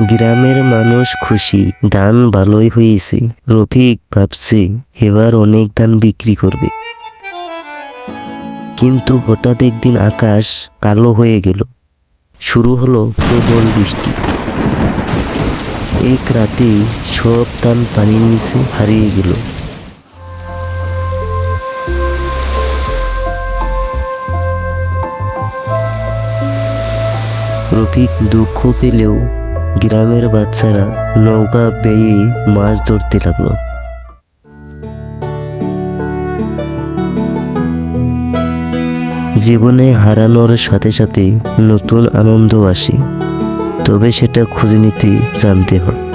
গ্রামের মানুষ খুশি, ধান ভালোই হয়েছে। রফিক ভাবছে, এবার অনেক ধান বিক্রি করবে। কিন্তু হঠাৎ একদিন আকাশ কালো হয়ে গেল। শুরু হলো প্রবল বৃষ্টি। এক রাতে সব ধান পানির নিচে হারিয়ে গেল। রফিক দুঃখ পেলেও গ্রামের বাচ্চারা নৌকা বেয়ে মাছ ধরতে লাগল। জীবনে হারানোর সাথে সাথে নতুন আনন্দ আসে, তবে সেটা খুঁজে নিতে জানতে হয়।